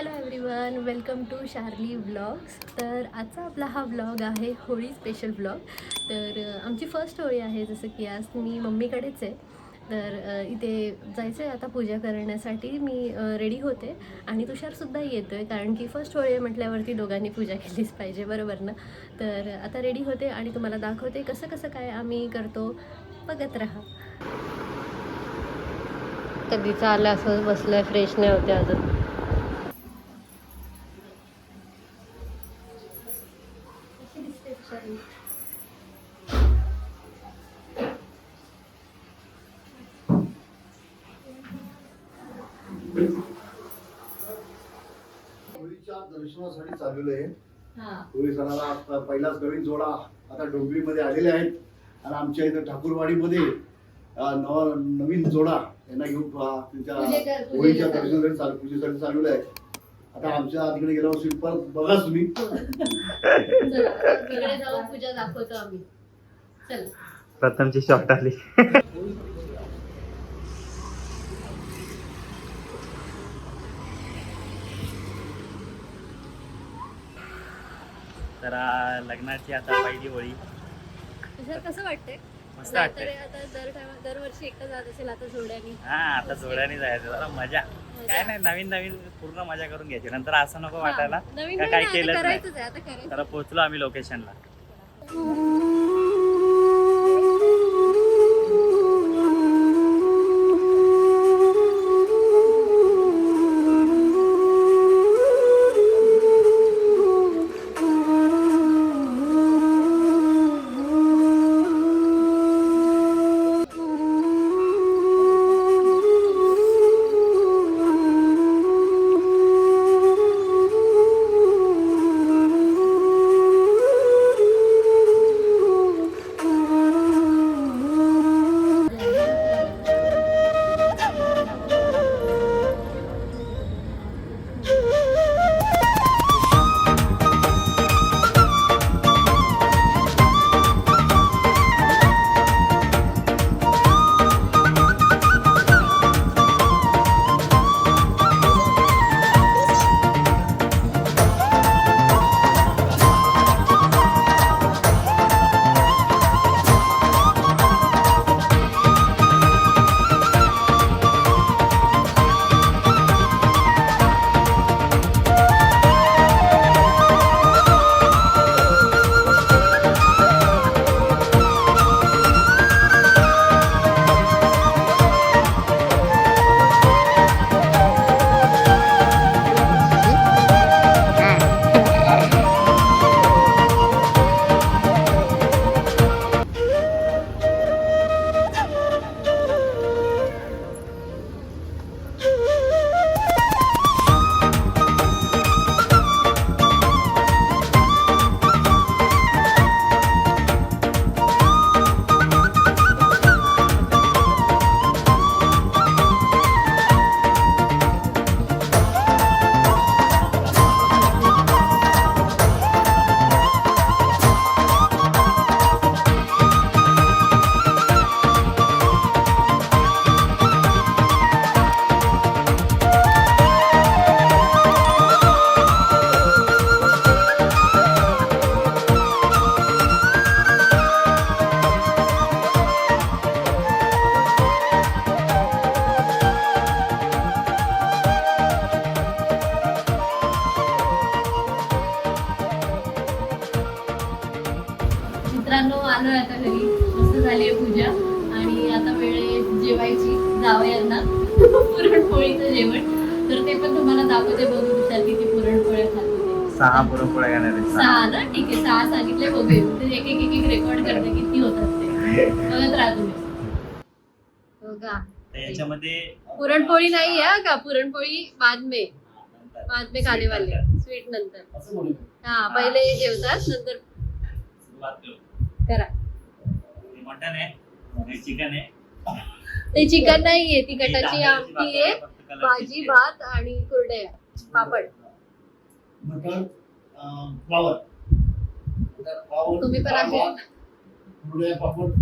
Hello everyone welcome to Sharli vlogs तर आजचा आपला हा व्लॉग आहे होळी स्पेशल व्लॉग तर आमची फर्स्ट होळी आहे जसं की आज मी मम्मीकडेच आहे. तर इथे जायचं आहे आता पूजा करण्यासाठी. मी रेडी होते आणि तुषारसुद्धा येतो आहे कारण की फर्स्ट होळी आहे म्हटल्यावरती दोघांनी पूजा केलीच पाहिजे बरोबर ना? तर आता रेडी होते आणि तुम्हाला दाखवते कसं कसं काय आम्ही करतो. बघत राहा. कधीचं आलं असं बसलं फ्रेश नाही होते अजून. दर्शनासाठी चाललेलो आहे. हा. होळी सणाला आता पहिलाच नवीन जोडा आता डोंबिवलीमध्ये आलेले आहेत. आणि आमच्या इथं ठाकूरवाडीमध्ये नवा नवीन जोडा यांना घेऊन त्यांच्या होळीच्या चालू. दर्शनासाठी चालू पूजेसाठी चाललेलं आहे. आता आमच्या तिकडे गेल्या वर्षी परत बघा तुम्ही. तिकडे जाऊन पूजा दाखवतो आम्ही. चल. प्रथमची शॉट आली. तर लग्नाची आता पहिली होळी. कसं वाटतंय? मस्त नाहीतर वाटते आता दर दरवर्षी एकटा जात असेल आता जोड्यानी. हा आता जोड्याने जायचं जरा मजा. काय नाही नवीन नवीन पूर्ण मजा करून घ्यायची. नंतर असं नको वाटायला नवीन का नवीन काही आता केलंच नाही. तर पोचलो आम्ही लोकेशनला मित्रांनो आलोय आता घरी. मस्त झाली आहे पूजा. आणि आता वेळ आहे जेवायची. जावयांना पुरणपोळीचं जेवण. तर ते पण तुम्हाला दाखवते बघू विचार किती पुरणपोळ्या खातो. सहा पुरणपोळ्या येणार आहेत. सहा. ना? ठीक आहे. सहा सांगितले बघूया. ते एक एक एक एक रेकॉर्ड करते किती होतात ते. बघत राहा तुम्ही. बघा. तर याच्यामध्ये पुरणपोळी नाही आहे का? पुरणपोळी बाद में. बाद में खाने वाले स्वीट नंतर. हा पहिले जेवतात नंतर करू. हे मटण आहे हे चिकन आहे. ते चिकन नाहीये ती ही कटाची आमटी आहे भाजी. भात आणि कुरडया पापड. फ्लावर तुम्ही पण असे- पापड.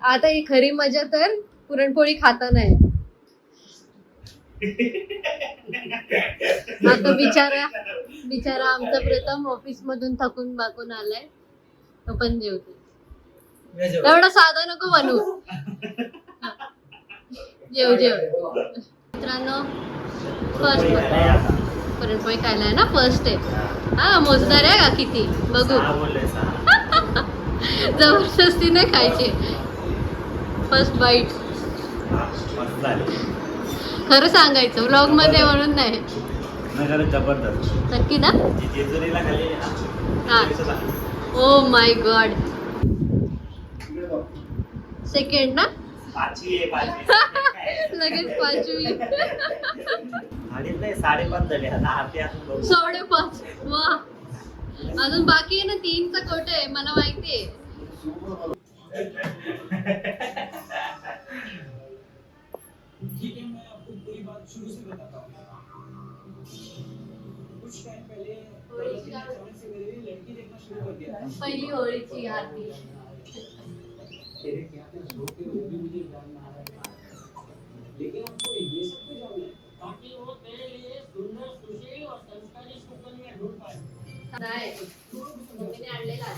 आता ही खरी मजा तर पुरणपोळी खाताना आहे. आता बिचारा बिचारा आमचा प्रथम ऑफिस मधून थकून बाकून आलाय तो पण जेवतो एवढा साधा नको बनवू. हा. जेव जेव. मित्रांनो फर्स्ट पुरणपोळी खायला आहे ना फर्स्ट आहे. हा मोजदार आहे का किती? बघू. जबरदस्ती नाही खायचे. फर्स्ट बाईट खरं सांगायचं व्लॉगमध्ये म्हणून नाही. नाही खरंच जबरदस्त. नक्की ना? हा. Oh my God. सेकंड ना? पाचवी आहे पाचवी लगेच पाचवी. साडेपाच वा. अजून बाकी आहे ना? तीनचा कोट आहे मला माहिती आहे. सुपर बोल. ठीक है मैं आपको पूरी बात शुरू से बताता हूँ। कुछ टाइम पहले होळीची आरती. लेकिन आपको ये सब तो जानना है ताकि वो तेरे लिए सुंदर सुशील और संस्कारी सुकन्या ढूंढ पाए। नाही आणलेला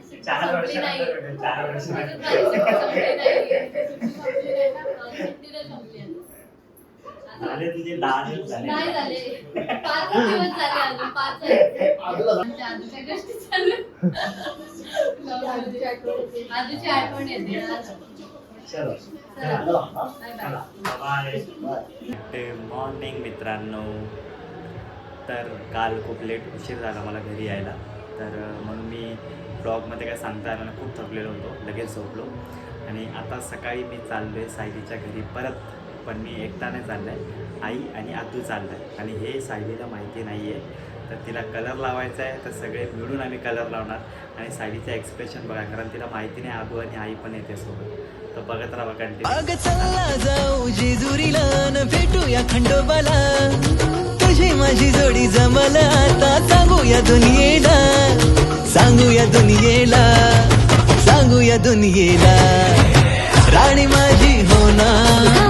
सुट्टी संपली नाही. ना, सुट्टी नाही संपली आहे. झाले तुझे दहा दिवस झाले. नाही झाले. पाच दिवस झाले अजून पाच आहेत. आजूला जा. आमच्या आजूच्या गोष्टी चालू आजूची आठवण. येते. चलो गुड मॉर्निंग मित्रांनो. तर काल खूप लेट उशीर झाला मला घरी यायला. तर म्हणून मी ब्लॉगमध्ये काय सांगता आलं खूप थकलेलो होतो लगेच झोपलो. आणि आता सकाळी मी चाललो आहे सायलीच्या घरी परत पण मी एकटाने चाललं आहे आई आणि आतू चाललं आहे आणि हे सायलीला माहिती नाही आहे तर तिला कलर लावायचा आहे तर सगळे मिळून आम्ही कलर लावणार. आणि साडीचं एक्सप्रेशन बघा कारण तिला माहिती नाही आबू आणि आई पण येते सोबत. तर बघत राहा कंटिन्यू अग चला जाऊ जेजुरीला न भेटूया खंडोबाला. तुझी माझी जोडी जमल आता सांगूया दुनियेला. सांगूया दुनियेला सांगूया दुनियेला. राणी माझी होणार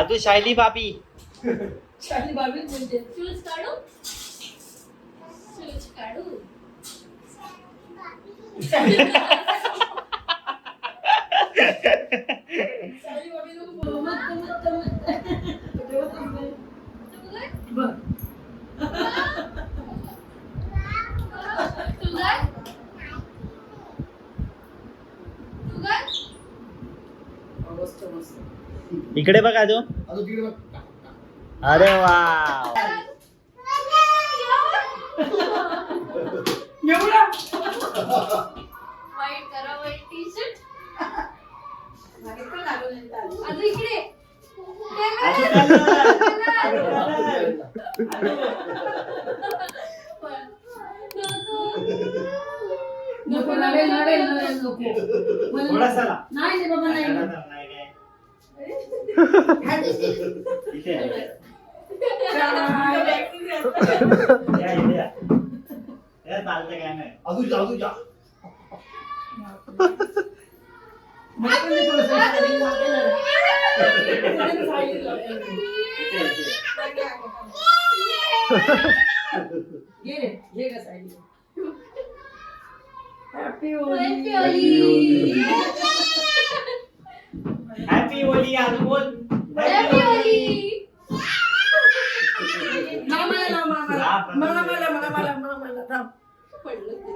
आदू शायली बाबी शूज काढू? शूज काढू. तू काय? तू काय? इकडे बघ बघ. अरे वा. अजून इकडे आजू पण नवेल नवेल नवेल नको मला- थोडासा ला. नाही रे बाबा नाही नाही काय. इथे या, इथे. या, इथे या. या, चालतं काय नाही अजून अजून जा मला पण नाही थोडंसं शाळेत वाटेल जरा. मला सांगितलं. इथे, इथे. घे रे, घे गं साईडला. Happy Happy Holi. Holi. Happy Holi अजून बोल Happy होळी. लाव मला, लाव मला, लाव, मला, मला, मला, मला, मला, मला, थांब. संपून घे मग. हॅपी होली पप्पा पकड Happy होली. तुला लावू ना हॅपी होळी नको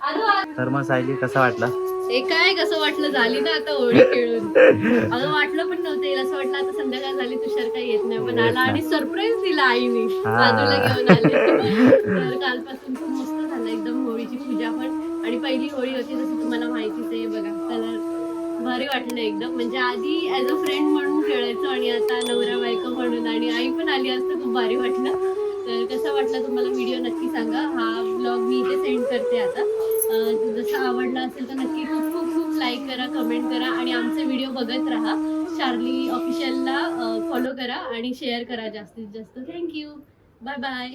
आलो आलो. तर मग सायली कसा वाटला? हे काय कसं वाटलं? झाली ना आता होळी खेळून. अगं वाटलं पण नव्हतं येईल. असं वाटलं आता संध्याकाळ झाली तुषार काही येत नाही. पण आला आणि. सरप्राईज दिला आईने. बाजूला घेऊन आले. तर कालपासून खूप मस्त झालं. एकदम होळीची पूजा पण. आणि पहिली होळी होती जसं तुम्हाला माहितीच आहे बघा. कलर भारी वाटलं एकदम. म्हणजे आधी ऍज अ फ्रेंड म्हणून खेळायचो आणि आता नवरा बायको म्हणून आणि आई पण आली असतं खूप भारी वाटलं. तर कसं वाटलं तुम्हाला व्हिडिओ नक्की सांगा. हा ब्लॉग मी इथे सेंड करते आता. जसं आवडला असेल तर नक्की खूप खूप खूप लाईक करा कमेंट करा आणि आमचे व्हिडिओ बघत राहा. चार्ली ऑफिशियलला फॉलो करा आणि शेअर करा जास्तीत जास्त. Thank you bye bye